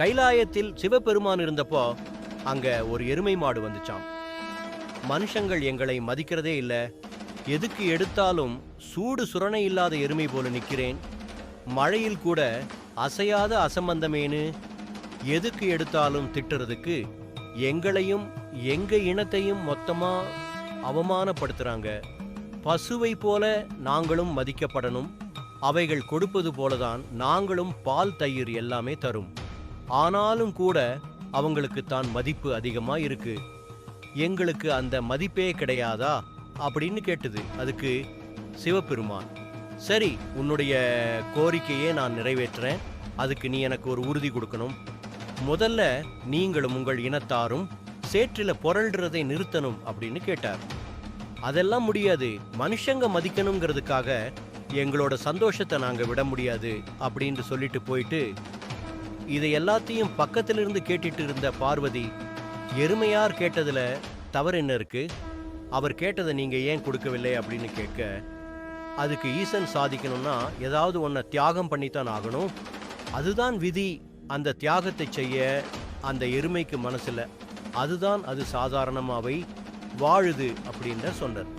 கைலாயத்தில் சிவபெருமான் இருந்தப்போ அங்க ஒரு எருமை மாடு வந்துச்சாம். மனுஷங்கள் எங்களை மதிக்கிறதே இல்லை. எதுக்கு எடுத்தாலும் சூடு சுரணை இல்லாத எருமை போல நிற்கிறேன் மழையில் கூட அசையாத அசம்பந்தமேனு எதுக்கு எடுத்தாலும் திட்டுறதுக்கு எங்களையும் எங்க இனத்தையும் மொத்தமா அவமானப்படுத்துறாங்க. பசுவை போல நாங்களும் மதிக்கப்படணும். அவைகள் கொடுப்பது போலதான் நாங்களும் பால் தயிர் எல்லாமே தரும். ஆனாலும் கூட அவங்களுக்கு தான் மதிப்பு அதிகமா இருக்கு எங்களுக்கு அந்த மதிப்பே கிடையாதா? அப்படின்னு கேட்டது. அதுக்கு சிவபெருமான் சரி உன்னுடைய கோரிக்கையே நான் நிறைவேற்றுறேன். அதுக்கு நீ எனக்கு ஒரு உறுதி கொடுக்கணும். முதல்ல நீங்களும் உங்கள் இனத்தாரும் சேற்றில் புரள்றதை நிறுத்தணும் அப்படின்னு கேட்டார். அதெல்லாம் முடியாது. மனுஷங்க மதிக்கணுங்கிறதுக்காக எங்களோட சந்தோஷத்தை நாங்கள் விட முடியாது அப்படின்னு சொல்லிட்டு போயிட்டு இதை எல்லாத்தையும் பக்கத்திலிருந்து கேட்டுட்டு இருந்த பார்வதி எருமையார் கேட்டதுல தவறு என்ன இருக்கு? அவர் கேட்டதை நீங்க ஏன் கொடுக்கவில்லை? அப்படின்னு கேட்க அதுக்கு ஈசன் சாதிக்கணும்னா ஏதாவது ஒன்றை தியாகம் பண்ணித்தான் ஆகணும். அதுதான் விதி. அந்த தியாகத்தை செய்ய அந்த எருமைக்கு மனசில் அதுதான் அது சாதாரணமாவை. வாழுது அப்படின்னு சொன்னார்.